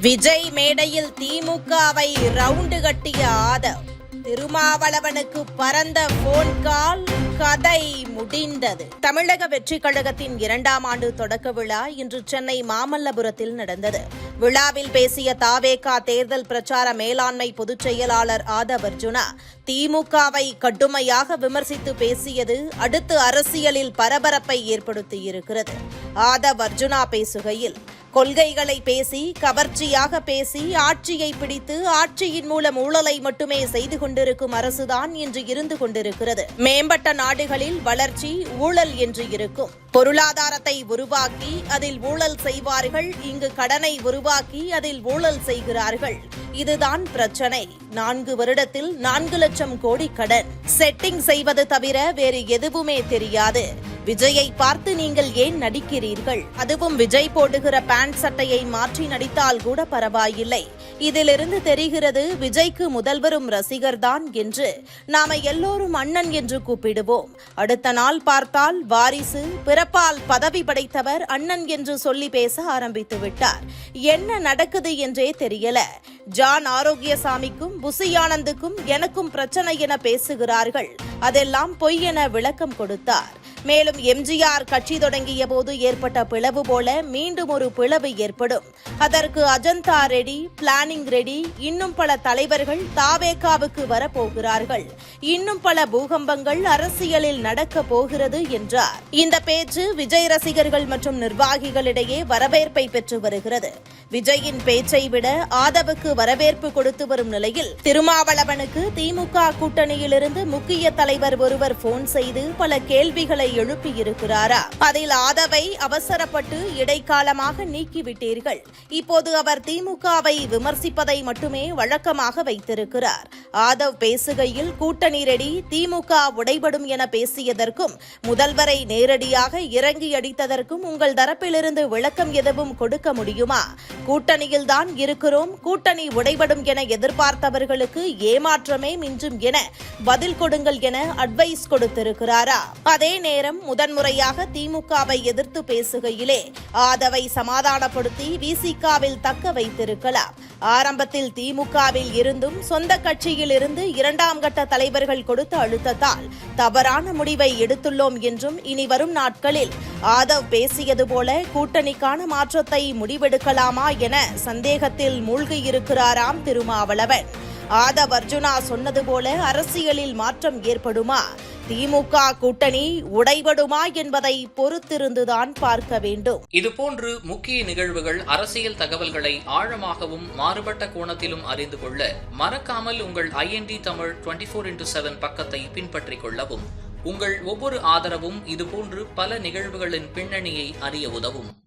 விஜய் மேடையில் திமுகவை ரவுண்டு கட்டிய ஆதவ் திருமாவளவனுக்கு பறந்த போன் கால் கதை முடிந்தது. தமிழக வெற்றி கழகத்தின் இரண்டாம் ஆண்டு தொடக்க விழா இன்று சென்னை மாமல்லபுரத்தில் நடந்தது. விழாவில் பேசிய தாவேகா தேர்தல் பிரச்சார மேலாண்மை பொதுச் செயலாளர் ஆதவ் அர்ஜுனா திமுகவை கடுமையாக விமர்சித்து பேசியது அடுத்து அரசியலில் பரபரப்பை ஏற்படுத்தியிருக்கிறது. ஆதவ் அர்ஜுனா பேசுகையில் கொள்கைகளை பேசி கவர்ச்சியாக பேசி ஆட்சியை பிடித்து ஆட்சியின் மூலம் ஊழலை மட்டுமே செய்து கொண்டிருக்கும் அரசுதான் இன்று இருந்து கொண்டிருக்கிறது. மேம்பட்ட நாடுகளில் வளர்ச்சி ஊழல் என்று இருக்கும். பொருளாதாரத்தை உருவாக்கி அதில் ஊழல் செய்வார்கள். இங்கு கடனை உருவாக்கி அதில் ஊழல் செய்கிறார்கள். இதுதான் பிரச்சனை. நான்கு வருடத்தில் நான்கு லட்சம் கோடி கடன். செட்டிங் செய்வது தவிர வேறு எதுவுமே தெரியாது. விஜயை பார்த்து நீங்கள் ஏன் நடிக்கிறீர்கள்? அதுவும் விஜய் போடுகிற பேண்ட் சட்டையை மாற்றி நடித்தால் கூட பரவாயில்லை. இதிலிருந்து தெரிகிறது விஜய்க்கு முதல்வரும் ரசிகர்தான் என்று. நாம எல்லோரும் அண்ணன் என்று கூப்பிடுவோம். அடுத்த நாள் பார்த்தால் வாரிசு பிறப்பால் பதவி படைத்தவர் அண்ணன் என்று சொல்லி பேச ஆரம்பித்து விட்டார். என்ன நடக்குது என்றே தெரியல. ஜான் ஆரோக்கியசாமிக்கும் புசியானந்துக்கும் எனக்கும் பிரச்சனை என பேசுகிறார்கள். அதெல்லாம் பொய் என விளக்கம் கொடுத்தார். மேலும் எம்ஜிஆர் கட்சி தொடங்கிய போது ஏற்பட்ட பிளவு போல மீண்டும் ஒரு பிளவு ஏற்படும். அதற்கு அஜந்தா ரெடி பிளானிங் ரெடி இன்னும் பல தலைவர்கள் தாவேகாவுக்கு வரப்போகிறார்கள். இன்னும் பல பூகம்பங்கள் அரசியலில் நடக்க போகிறது என்றார். இந்த பேச்சு விஜய் ரசிகர்கள் மற்றும் நிர்வாகிகளிடையே வரவேற்பை பெற்று வருகிறது. விஜயின் பேச்சை விட ஆதவுக்கு வரவேற்பு கொடுத்து வரும் நிலையில் திருமாவளவனுக்கு திமுக கூட்டணியிலிருந்து முக்கிய தலைவர் ஒருவர் போன் செய்து பல கேள்விகளை எழுப்பியிருக்கிறாரா? அதில் ஆதவை அவசரப்பட்டு இடைக்காலமாக நீக்கிவிட்டீர்கள். இப்போது அவர் திமுகவை விமர்சிப்பதை மட்டுமே வழக்கமாக வைத்திருக்கிறார். ஆதவ் பேசுகையில் கூட்டணி ரெடி திமுக உடைபடும் என பேசியதற்கும் முதல்வரை நேரடியாக இறங்கி அடித்ததற்கும் உங்கள் தரப்பிலிருந்து விளக்கம் எதுவும் கொடுக்க முடியுமா? கூட்டணியில் தான் இருக்கிறோம் கூட்டணி உடைபடும் என எதிர்பார்த்தவர்களுக்கு ஏமாற்றமே மிஞ்சும் என பதில் கொடுங்கள் என அட்வைஸ் கொடுத்திருக்கிறாரா? அதே நேரம் நேரம் முதன்முறையாக திமுகவை எதிர்த்து பேசுகையிலே ஆதவை சமாதானப்படுத்தி விசிகாவில் தக்க வைத்திருக்கலாம். ஆரம்பத்தில் திமுகவில் இருந்தும் சொந்த கட்சியில் இருந்து இரண்டாம் கட்ட தலைவர்கள் கொடுத்த அழுத்தத்தால் தவறான முடிவை எடுத்துள்ளோம் என்றும் இனி வரும் நாட்களில் ஆதவ் பேசியது போல கூட்டணிக்கான மாற்றத்தை முடிவெடுக்கலாமா என சந்தேகத்தில் மூழ்கியிருக்கிறாராம் திருமாவளவன். ஆதவ் அர்ஜுனா சொன்னது போல அரசியலில் மாற்றம் ஏற்படுமா? திமுக கூட்டணி உடைபடுமா என்பதை பொறுத்திருந்துதான் பார்க்க வேண்டும். இதுபோன்று முக்கிய நிகழ்வுகள் அரசியல் தகவல்களை ஆழமாகவும் மாறுபட்ட கோணத்திலும் அறிந்து கொள்ள மறக்காமல் உங்கள் IND Tamil twenty four into seven பக்கத்தை பின்பற்றிக் கொள்ளவும். உங்கள் ஒவ்வொரு ஆதரவும் இதுபோன்று பல நிகழ்வுகளின் பின்னணியை அறிய உதவும்.